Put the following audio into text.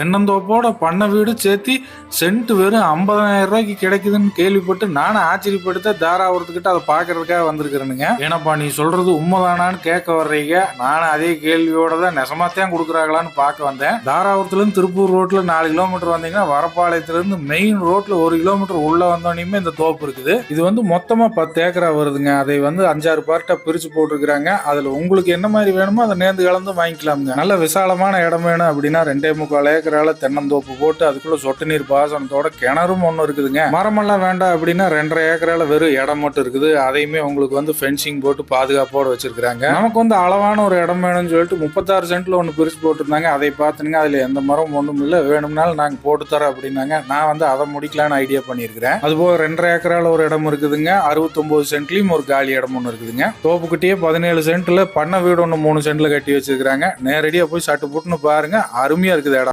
தென்னந்தோப்போட பண்ண வீடு சேர்த்து சென்ட் வெறும் ஐம்பதாயிரம் ரூபாய்க்கு கிடைக்குதுன்னு கேள்விப்பட்டு நானும் ஆச்சரியப்படுத்த தாராபுரத்துக்கிட்ட அதை பாக்குறதுக்காக வந்திருக்கிறேனுங்க. ஏன்னாப்பா நீ சொல்றது உண்மைதானான்னு கேட்க வர்றீங்க? நானும் அதே கேள்வியோட தான் நெசமாத்தான் கொடுக்குறாங்களான்னு பார்க்க வந்தேன். தாராபுரத்துலேருந்து திருப்பூர் ரோட்ல நாலு கிலோமீட்டர் வந்தீங்கன்னா வரப்பாளையத்துலேருந்து மெயின் ரோட்ல ஒரு கிலோமீட்டர் உள்ள வந்தோடனே இந்த தோப்பு இருக்குது. இது வந்து மொத்தமா பத்து ஏக்கரா வருதுங்க. அதை வந்து அஞ்சாறு பார்ட்டா பிரிச்சு போட்டிருக்கிறாங்க. அதுல உங்களுக்கு என்ன மாதிரி வேணுமோ அதை நேர்ந்து கலந்து வாங்கிக்கலாமுங்க. நல்ல விசாலமான இடம் வேணும் அப்படின்னா ரெண்டே முக்கால் ஏக்கரால தென்னந்தோப்பு போட்டு அதுக்குள்ள சொட்டு நீர் பாசனத்தோட கிணறும் ஒன்று இருக்குதுங்க. மரமெல்லாம் வேண்டாம் அப்படின்னா ரெண்டரை ஏக்கரால வெறும் இடம் மட்டும் இருக்குது. அதையுமே உங்களுக்கு வந்து ஃபென்சிங் போட்டு பாதுகாப்போட வச்சிருக்காங்க நமக்கு வந்து அளவான ஒரு இடம் வேணும்னு சொல்லிட்டு முப்பத்தாறு சென்ட்ல ஒன்று பிரிச்சு போட்டிருந்தாங்க. அதை பார்த்துங்க அதுல எந்த மரம் ஒன்றும் இல்லை. வேணும்னாலும் நாங்கள் போட்டு தரோம் அப்படின்னாங்க. நான் வந்து அதை முடிக்கலான்னு ஐடியா பண்ணியிருக்கிறேன். அதுபோக ரெண்டரை ஏக்கரால ஒரு இடம் இருக்குதுங்க. அறுபத்தொன்பது சென்ட்லயும் ஒரு காலி இடம் ஒன்று இருக்குதுங்க. தோப்புக்கிட்டே பதினேழு சென்ட்ல பண்ண வீடு ஒன்று மூணு சென்ட்ல கட்டி வச்சிருக்காங்க நேரடியாக போய் சட்டு புட்டுன்னு பாருங்க. அருமையா இருக்குது இடம்.